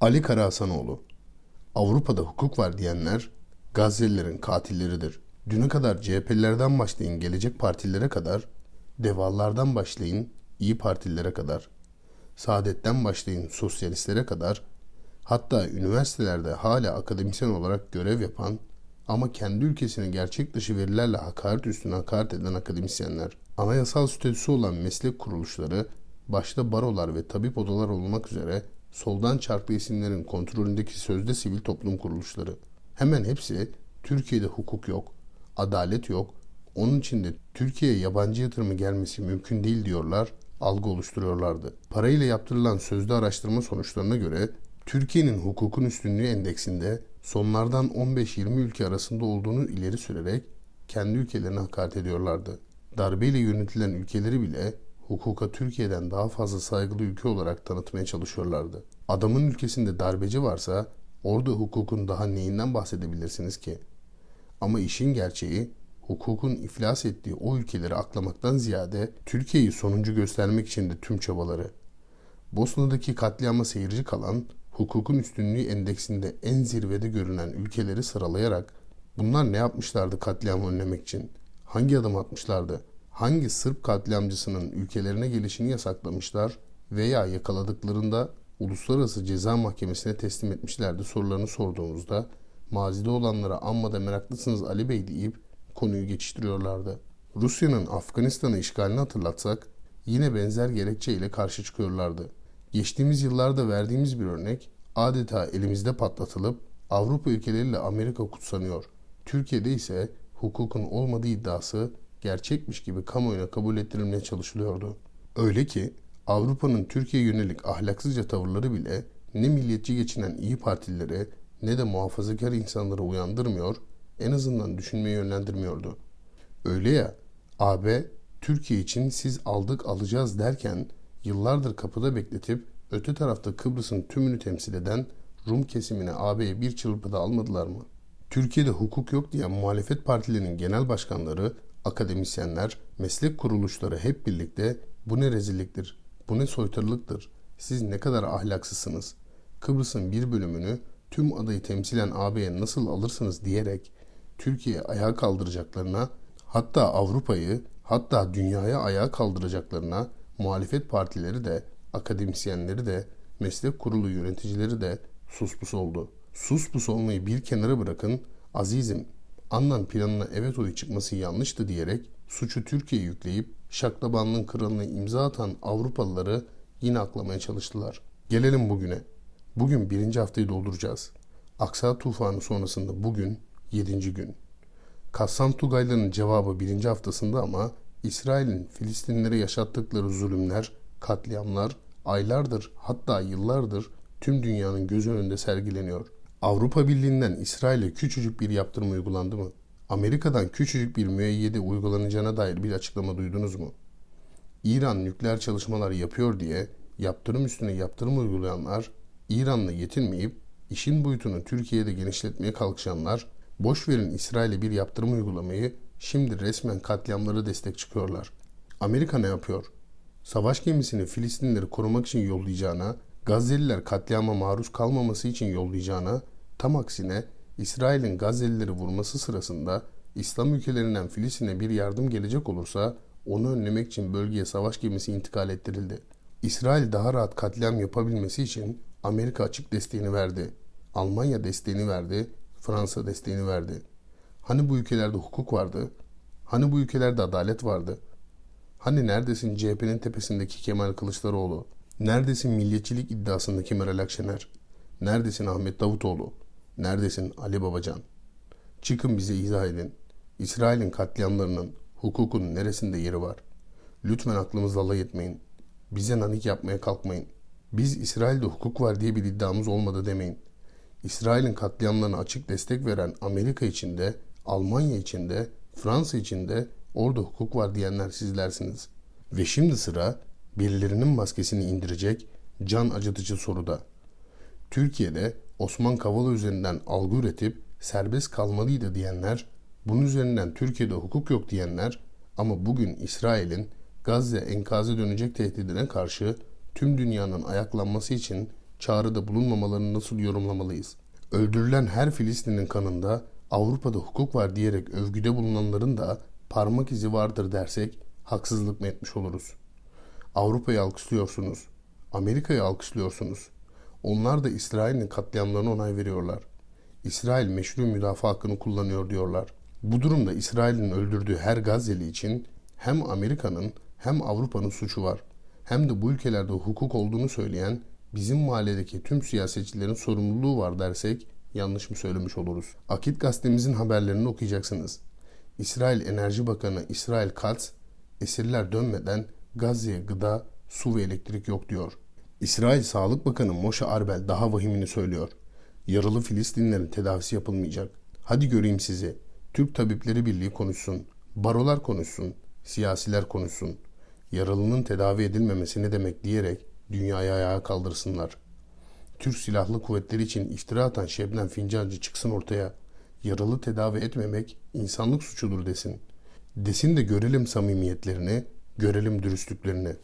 Ali Karahasanoğlu Avrupa'da hukuk var diyenler Gazze'lilerin katilleridir. Düne kadar CHP'lilerden başlayın gelecek partilere kadar, devalardan başlayın iyi partilere kadar, saadetten başlayın sosyalistlere kadar, hatta üniversitelerde hala akademisyen olarak görev yapan ama kendi ülkesine gerçek dışı verilerle hakaret üstüne hakaret eden akademisyenler, anayasal statüsü olan meslek kuruluşları, başta barolar ve tabip odalar olmak üzere soldan çarklı isimlerin kontrolündeki sözde sivil toplum kuruluşları. Hemen hepsi Türkiye'de hukuk yok, adalet yok, onun için de Türkiye'ye yabancı yatırımı gelmesi mümkün değil diyorlar, algı oluşturuyorlardı. Parayla yaptırılan sözde araştırma sonuçlarına göre Türkiye'nin hukukun üstünlüğü endeksinde sonlardan 15-20 ülke arasında olduğunu ileri sürerek kendi ülkelerine hakaret ediyorlardı. Darbeyle yönetilen ülkeleri bile hukuka Türkiye'den daha fazla saygılı ülke olarak tanıtmaya çalışıyorlardı. Adamın ülkesinde darbeci varsa orada hukukun daha neyinden bahsedebilirsiniz ki? Ama işin gerçeği hukukun iflas ettiği o ülkeleri aklamaktan ziyade Türkiye'yi sonuncu göstermek için de tüm çabaları. Bosna'daki katliama seyirci kalan, hukukun üstünlüğü endeksinde en zirvede görünen ülkeleri sıralayarak bunlar ne yapmışlardı katliamı önlemek için? Hangi adım atmışlardı? Hangi Sırp katliamcısının ülkelerine gelişini yasaklamışlar veya yakaladıklarında Uluslararası Ceza Mahkemesi'ne teslim etmişlerdi sorularını sorduğumuzda mazide olanlara amma da meraklısınız Ali Bey deyip konuyu geçiştiriyorlardı. Rusya'nın Afganistan'ı işgalini hatırlatsak yine benzer gerekçeyle karşı çıkıyorlardı. Geçtiğimiz yıllarda verdiğimiz bir örnek adeta elimizde patlatılıp Avrupa ülkeleriyle Amerika kutsanıyor. Türkiye'de ise hukukun olmadığı iddiası gerçekmiş gibi kamuoyuna kabul ettirilmeye çalışılıyordu. Öyle ki Avrupa'nın Türkiye yönelik ahlaksızca tavırları bile ne milliyetçi geçinen iyi partilere ne de muhafazakar insanları uyandırmıyor, en azından düşünmeye yönlendirmiyordu. Öyle ya, AB Türkiye için siz aldık alacağız derken yıllardır kapıda bekletip öte tarafta Kıbrıs'ın tümünü temsil eden Rum kesimine AB'ye bir çırpıda almadılar mı? Türkiye'de hukuk yok diyen muhalefet partilerinin genel başkanları, akademisyenler, meslek kuruluşları hep birlikte bu ne rezilliktir, bu ne soytarılıktır, siz ne kadar ahlaksızsınız, Kıbrıs'ın bir bölümünü tüm adayı temsilen AB'ye nasıl alırsınız? diyerek Türkiye'ye ayağa kaldıracaklarına, hatta Avrupa'yı, hatta dünyaya ayağa kaldıracaklarına muhalefet partileri de, akademisyenleri de, meslek kurulu yöneticileri de suspus oldu. Suspus olmayı bir kenara bırakın, azizim, Annan planına evet oyu çıkması yanlıştı diyerek suçu Türkiye'ye yükleyip şaklabanlığın kralına imza atan Avrupalıları yine aklamaya çalıştılar. Gelelim bugüne. Bugün birinci haftayı dolduracağız. Aksa tufanı sonrasında bugün yedinci gün. Kassam Tugayların cevabı birinci haftasında ama İsrail'in Filistinlere yaşattıkları zulümler, katliamlar aylardır hatta yıllardır tüm dünyanın gözü önünde sergileniyor. Avrupa Birliği'nden İsrail'e küçücük bir yaptırım uygulandı mı? Amerika'dan küçücük bir müeyyide uygulanacağına dair bir açıklama duydunuz mu? İran nükleer çalışmalar yapıyor diye yaptırım üstüne yaptırım uygulayanlar, İran'la yetinmeyip işin boyutunu Türkiye'de genişletmeye kalkışanlar, boş verin İsrail'e bir yaptırım uygulamayı, şimdi resmen katliamlara destek çıkıyorlar. Amerika ne yapıyor? Savaş gemisini Filistinleri korumak için yollayacağına, Gazze'liler katliama maruz kalmaması için yollayacağına, tam aksine İsrail'in Gazze'lileri vurması sırasında İslam ülkelerinden Filistin'e bir yardım gelecek olursa onu önlemek için bölgeye savaş gemisi intikal ettirildi. İsrail daha rahat katliam yapabilmesi için Amerika açık desteğini verdi. Almanya desteğini verdi. Fransa desteğini verdi. Hani bu ülkelerde hukuk vardı? Hani bu ülkelerde adalet vardı? Hani neredesin CHP'nin tepesindeki Kemal Kılıçdaroğlu? Neredesin milliyetçilik iddiasındaki Meral Akşener? Neredesin Ahmet Davutoğlu? Neredesin Ali Babacan? Çıkın bize izah edin. İsrail'in katliamlarının, hukukun neresinde yeri var? Lütfen aklımızla alay etmeyin. Bize nanik yapmaya kalkmayın. Biz İsrail'de hukuk var diye bir iddiamız olmadı demeyin. İsrail'in katliamlarına açık destek veren Amerika içinde, Almanya içinde, Fransa içinde orada hukuk var diyenler sizlersiniz. Ve şimdi sıra birilerinin maskesini indirecek can acıtıcı soruda. Türkiye'de Osman Kavala üzerinden algı üretip serbest kalmalıydı diyenler, bunun üzerinden Türkiye'de hukuk yok diyenler ama bugün İsrail'in Gazze enkaza dönecek tehdidine karşı tüm dünyanın ayaklanması için çağrıda bulunmamalarını nasıl yorumlamalıyız? Öldürülen her Filistin'in kanında Avrupa'da hukuk var diyerek övgüde bulunanların da parmak izi vardır dersek haksızlık mı etmiş oluruz? Avrupa'yı alkışlıyorsunuz. Amerika'yı alkışlıyorsunuz. Onlar da İsrail'in katliamlarına onay veriyorlar. İsrail meşru müdafaa hakkını kullanıyor diyorlar. Bu durumda İsrail'in öldürdüğü her Gazze'li için hem Amerika'nın hem Avrupa'nın suçu var. Hem de bu ülkelerde hukuk olduğunu söyleyen bizim mahalledeki tüm siyasetçilerin sorumluluğu var dersek yanlış mı söylemiş oluruz? Akit gazetemizin haberlerini okuyacaksınız. İsrail Enerji Bakanı İsrail Katz, esirler dönmeden Gazze'ye gıda, su ve elektrik yok diyor. İsrail Sağlık Bakanı Moshe Arbel daha vahimini söylüyor. Yaralı Filistinlerin tedavisi yapılmayacak. Hadi göreyim sizi. Türk Tabipleri Birliği konuşsun. Barolar konuşsun. Siyasiler konuşsun. Yaralının tedavi edilmemesi ne demek diyerek dünyayı ayağa kaldırsınlar. Türk Silahlı Kuvvetleri için iftira atan Şebnem Fincancı çıksın ortaya. Yaralı tedavi etmemek insanlık suçudur desin. Desin de görelim samimiyetlerini, Görelim dürüstlüklerini.